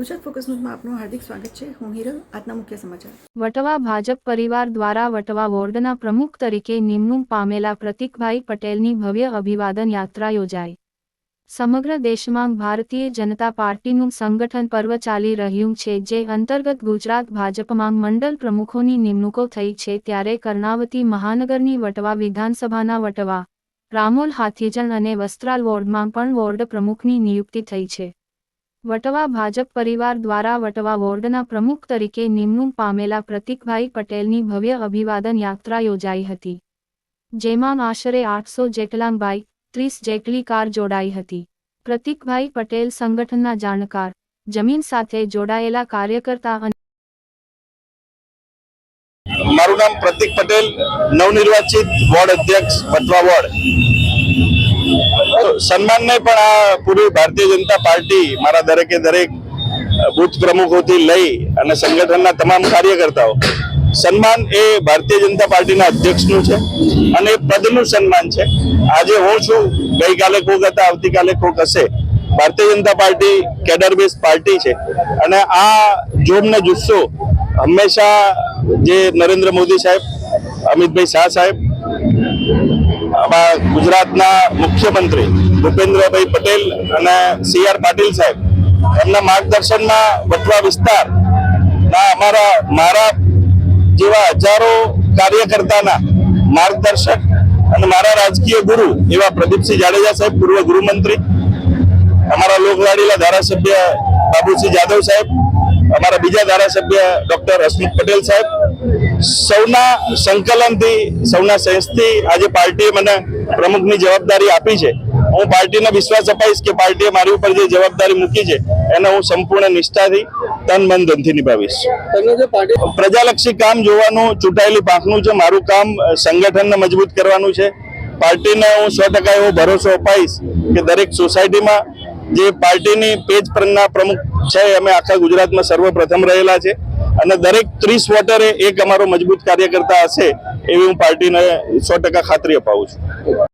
Gujarat focus ન્યૂઝમાં આપનું હાર્દિક સ્વાગત છે. હું હિરલ, આજના મુખ્ય સમાચાર. વટવા ભાજપ પરિવાર દ્વારા વટવા વોર્ડના પ્રમુખ તરીકે નિમણૂક પામેલા પ્રતિકભાઈ પટેલની ભવ્ય અભિવાદન યાત્રા યોજાઈ. સમગ્ર દેશમાં ભારતીય જનતા પાર્ટીનું સંગઠન પર્વ ચાલી રહ્યું છે, જે અંતર્ગત ગુજરાત ભાજપમાં મંડળ પ્રમુખોની નિમણૂકો થઈ છે ત્યારે કર્ણાવતી મહાનગરની વટવા વિધાનસભાના વટવા, રામોલ હાથીજણ અને વસ્ત્રાલ વોર્ડમાં પણ વોર્ડ પ્રમુખની નિયુક્તિ થઈ છે. વટવા ભાજપ પરિવાર દ્વારા વટવા વોર્ડના પ્રમુખ તરીકે નિમણૂક પામેલા પ્રતિકભાઈ પટેલની ભવ્ય અભિવાદન યાત્રા યોજાઈ હતી. જેમાં આશરે આઠસો જેટલા બાઇક ત્રીસ જેટલી કાર જોડાઈ હતી. પ્રતિકભાઈ પટેલ સંગઠનના જાણકાર, જમીન સાથે જોડાયેલા કાર્યકર્તા અને મારું નામ પ્રતિક પટેલ, નવનિર્વાચિત વોર્ડ અધ્યક્ષ, વટવા વોર્ડ. સન્માનને પણ આ પૂરી ભારતીય જનતા પાર્ટી મારા દરેકે દરેક બુથ પ્રમુખોથી લઈ અને સંગઠનના તમામ કાર્યકર્તાઓ, સન્માન એ ભારતીય જનતા પાર્ટીના અધ્યક્ષનું છે અને પદનું સન્માન છે. આજે હું છું, ગઈકાલે કોક હતા, આવતીકાલે કોક હશે. Bharatiya Janata party cadre base party છે. અને આ જોમ જુસ્સો હંમેશા જે નરેન્દ્ર મોદી સાહેબ, અમિતભાઈ શાહ સાહેબ આપણા ગુજરાતના મુખ્યમંત્રી ભૂપેન્દ્રભાઈ પટેલ અને સી આર પાટીલ સાહેબ, એમના માર્ગદર્શનમાં વટવા વિસ્તાર ના અમારા, મારા જેવા હજારો કાર્યકર્તાના માર્ગદર્શક અને મારા રાજકીય ગુરુ એવા પ્રદીપસિંહ જાડેજા સાહેબ, પૂર્વ ગૃહમંત્રી અમારા લોકલાડીલા ધારાસભ્ય બાબુસિંહ જાદવ સાહેબ અમારા બીજા ધારાસભ્ય ડોક્ટર હસમુખ પટેલ સાહેબ સૌના સંકલનથી સૌના સહેજથી આજે પાર્ટીએ મને પ્રમુખની જવાબદારી આપી છે. હું પાર્ટીને વિશ્વાસ અપાઈશ કે પાર્ટીએ મારી ઉપર જે જવાબદારી મૂકી છે એને હું સંપૂર્ણ નિષ્ઠાથી તન મન ધનથી નિભાવીશ પ્રજાલક્ષી કામ જોવાનું ચૂંટાયેલી પાંખનું છે મારું કામ સંગઠનને મજબૂત કરવાનું છે. પાર્ટીને હું સો ટકા એવો ભરોસો અપાઈશ કે દરેક સોસાયટીમાં જે પાર્ટીની પેજ પરના પ્રમુખ છે, અમે આખા ગુજરાતમાં સર્વપ્રથમ રહેલા છે. અને દરેક ત્રીસ વોટરે એક અમારો મજબૂત કાર્યકર્તા હશે એવી હું પાર્ટીને સો ટકા ખાતરી અપાવું છું.